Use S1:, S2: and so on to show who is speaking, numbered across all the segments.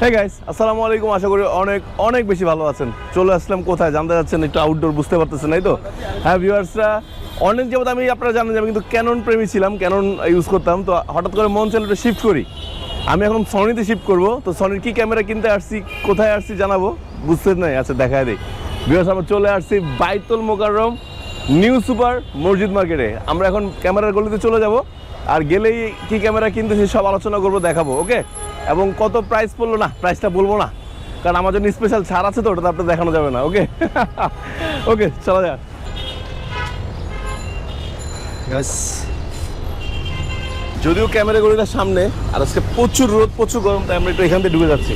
S1: হ্যাঁ গাইস আসসালামু আলাইকুম। আশা করি অনেক অনেক বেশি ভালো আছেন। চলে আসলাম কোথায়? জানতে যাচ্ছেন একটু আউটডোর বুঝতে পারতেছেন, তাই তো? হ্যাঁ ভিউয়ার্সরা অনেক যাবত আমি আপনারা জানেন যে আমি কিন্তু ক্যানন প্রেমী ছিলাম ক্যানন ইউজ করতাম। তো হঠাৎ করে মন একটু শিফট করি। আমি এখন সনিতে শিফট করব। তো সনির কি ক্যামেরা কিনতে আসছি, কোথায় আসছি জানাব? বুঝতে নাই আচ্ছা দেখায় দিই। ভিউয়ার্স আমরা চলে আসছি বাইতুল মোকাররম নিউ সুপার মসজিদ মার্কেটে। আমরা এখন ক্যামেরার গলিতে চলে যাব। আর গেলেই কি ক্যামেরা কিনতেছি সব আলোচনা করব, দেখাবো ওকে এবং কত প্রাইস পড়ল না? প্রাইসটা বলব না। কারণ আমার জন্য স্পেশাল ছাড় আছে তো ওটা আপনার দেখানো যাবে না ওকে ওকে চলা যাক। যদিও ক্যামেরা গলিটার সামনে, আর আজকে প্রচুর রোদ, প্রচুর গরম, তাই আমরা একটু এখান থেকে ঢুকে যাচ্ছি।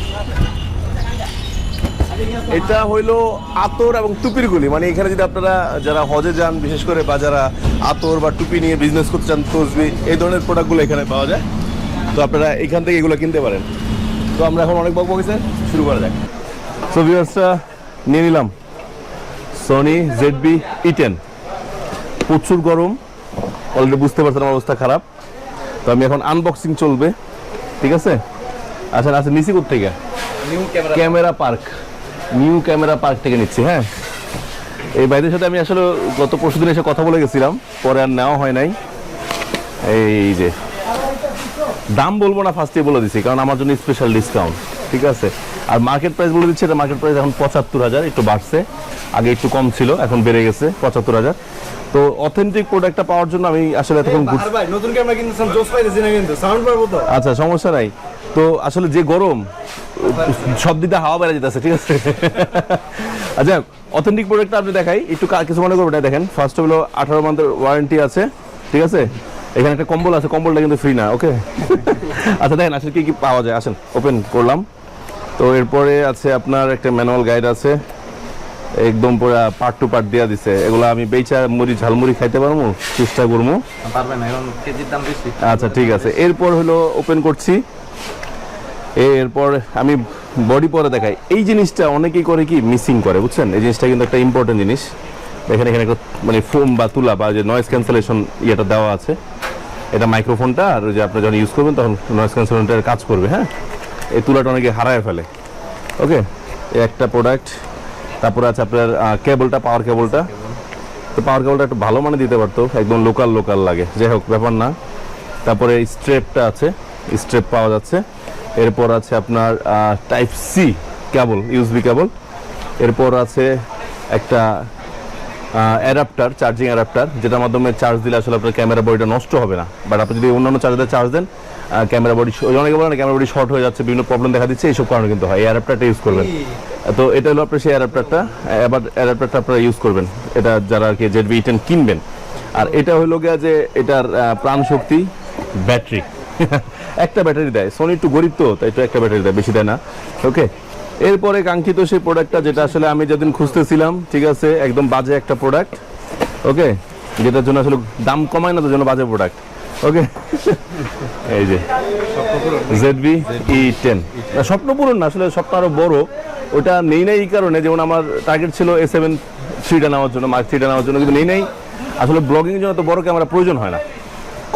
S1: এটা হইল আতর এবং টুপির গুলি। মানে এখানে যদি আপনারা যারা হজে যান, বিশেষ করে বা যারা আতর বা টুপি নিয়ে বিজনেস করতে চান, তসবি, এই ধরনের প্রোডাক্টগুলো এখানে পাওয়া যায়। তো আপনারা এখান থেকে এগুলো কিনতে পারেন। তো আমরা এখন অনেক বক বকেছে শুরু করা যাক। সো ভিউয়ার্সটা নিয়ে নিলাম। Sony Z B E ten প্রচুর গরম। অলরেডি বুঝতে পারছেন আমার অবস্থা খারাপ। তো আমি এখন আনবক্সিং চলবে। ঠিক আছে? আচ্ছা আচ্ছা নিচি থেকে? Camera park new camera park থেকে নিচ্ছি হ্যাঁ? এই ভাইদের সাথে আমি আসলে গত পরশু দিন এসে কথা বলে গেছিলাম। পরে আর নেওয়া হয় নাই। এই যে দাম বলব না ফার্স্টে বলে দিছি কারণ আমার জন্য স্পেশাল ডিসকাউন্ট ঠিক আছে? আর মার্কেট প্রাইস বলে দিচ্ছি এটা মার্কেট প্রাইস এখন পঁচাত্তর হাজার একটু বাড়ছে। আগে একটু কম ছিল এখন বেড়ে গেছে পঁচাত্তর হাজার। তো অথেন্টিক প্রোডাক্টটা পাওয়ার জন্য আমি আসলে এতক্ষণ
S2: নতুন ক্যামেরা কিনতেছেন জোস পাইতেছি না কিন্তু সাউন্ড পাবো তো?
S1: আচ্ছা সমস্যা নাই। তো আসলে যে গরম সব দিকে হাওয়া বেড়ে যেতেছে ঠিক আছে? আচ্ছা অথেন্টিক প্রোডাক্টটা আপনি দেখাই একটু কিছু মনে করবেন দেখেন। ফার্স্ট হলো আঠারো মান্থের ওয়ারেন্টি আছে ঠিক আছে? এখানে একটা কম্বল আছে কম্বলটা কিন্তু ফ্রি না ওকে আচ্ছা দেখেন আসলে কি কি পাওয়া যায়? আসেন ওপেন করলাম। তো এরপরে আছে আপনার একটা ম্যানুয়াল গাইড আছে। একদম পুরো পার্ট টু পার্ট দিয়া দিছে। এগুলো আমি বেচা মুড়ি ঝালমুড়ি খাইতে পারব? চেষ্টা করব।
S2: পারবেন না এখন কেজির দাম বেশি।
S1: আচ্ছা ঠিক আছে। এরপর হলো ওপেন করছি। এরপর আমি বডি পরে দেখাই। এই জিনিসটা অনেকেই করে কি? মিসিং করে বুঝছেন? এই জিনিসটা কিন্তু একটা ইম্পর্টেন্ট জিনিস। এখানে এখানে একটা মানে ফোম বা তুলা বা যে নয়েজ ক্যান্সেলেশন ইয়েটা দেওয়া আছে। এটা মাইক্রোফোনটা আর যে আপনি যখন ইউজ করবেন তখন নয়েজ ক্যান্সেলেশনটার কাজ করবে হ্যাঁ? এই তুলাটা অনেকে হারায় ফেলে। ওকে একটা প্রোডাক্ট তারপরে আছে আপনার কেবলটা পাওয়ার কেবলটা তো পাওয়ার কেবলটা একটু ভালো মানে দিতে পারতো, একদম লোকাল লোকাল লাগে। যাই হোক, ব্যাপার না। তারপরে স্ট্রেপটা আছে স্ট্রেপ পাওয়া যাচ্ছে। এরপর আছে আপনার type C cable USB cable এরপর আছে একটা অ্যাডাপ্টার চার্জিং অ্যাডাপ্টার যেটার মাধ্যমে চার্জ দিলে আসলে আপনার ক্যামেরা বডিটা নষ্ট হবে না। বাট আপনি যদি অন্যান্য চার্জারে চার্জ দেন ক্যামেরা বডি অনেকে বলেন ক্যামেরা বডি শর্ট হয়ে যাচ্ছে বিভিন্ন প্রবলেম দেখা দিচ্ছে এইসব কারণে কিন্তু হয়। এই অ্যাডাপ্টারটা ইউজ করবেন। তো এটা হলো আপনার সেই অ্যাডাপ্টারটা এবার অ্যাডাপ্টারটা আপনারা ইউজ করবেন। এটা যারা আর কি জেড বি টেন কিনবেন। আর এটা হলো গিয়া যে এটার প্রাণ শক্তি ব্যাটারি একটা ব্যাটারি দেয়। সোনি একটু গরিব তো তাই একটু একটা ব্যাটারি দেয় বেশি দেয় না। ওকে এরপরে কাঙ্ক্ষিত সেই প্রোডাক্টটা যেটা আসলে আমি যেদিন খুঁজতেছিলাম, ঠিক আছে, একদম বাজে একটা প্রোডাক্ট ওকে যেটার জন্য আসলে দাম কমায় না, তো জন্য বাজে প্রোডাক্ট ওকে এই যে জেডবি ই টেন স্বপ্ন পূরণ না, আসলে স্বপ্ন আরও বড়। ওটা নেই নাই এই কারণে, যেমন আমার টার্গেট ছিল এ সেভেন থ্রিটা নেওয়ার জন্য মার্ক থ্রিটা নেওয়ার জন্য, কিন্তু নেই নাই। আসলে ব্লগিং এর জন্য তো বড় ক্যামেরা প্রয়োজন হয় না।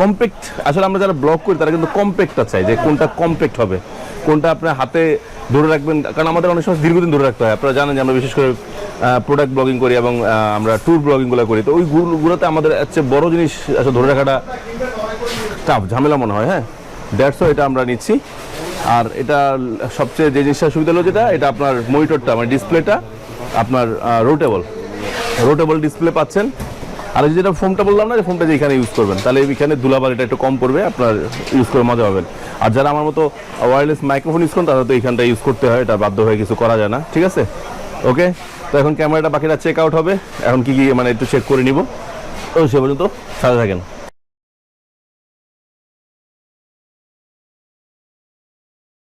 S1: কম্প্যাক্ট আসলে আমরা যারা ব্লগ করি, তারা কিন্তু কম্প্যাক্টটা চাই যে কোনটা কম্প্যাক্ট হবে, কোনটা আপনার হাতে ধরে রাখবেন, কারণ আমাদের অনেক সময় দীর্ঘদিন ধরে রাখতে হয়। আপনারা জানেন যে আমরা বিশেষ করে প্রোডাক্ট ব্লগিং করি এবং আমরা ট্যুর ব্লগিংগুলো করি। তো ওইগুলোতে আমাদের হচ্ছে বড় জিনিস আসলে ধরে রাখাটা টাফ ঝামেলা মনে হয় হ্যাঁ? দ্যাটস এটা আমরা নিচ্ছি। আর এটা সবচেয়ে যে জিনিসটা সুবিধা হলো যেটা, এটা আপনার মনিটরটা মানে ডিসপ্লেটা আপনার রোটেবল রোটেবল ডিসপ্লে পাচ্ছেন। আর যেটা ফোমটা বললাম না, যে ফোনটা যে এখানে ইউজ করবেন, তাহলে এখানে ধুলাবালিটা একটু কম পড়বে, আপনার ইউজ করে মজা পাবেন। আর যারা আমার মতো ওয়্যারলেস মাইক্রোফোন ইউজ করেন, তারা তো এখানটা ইউজ করতে হয়, এটা বাধ্য হয়ে কিছু করা যায় না, ঠিক আছে? ওকে তো এখন ক্যামেরাটা বাকিটা চেক আউট হবে, এখন কি কি মানে একটু চেক করে নিব। তো সে পর্যন্ত, সাথে থাকেন।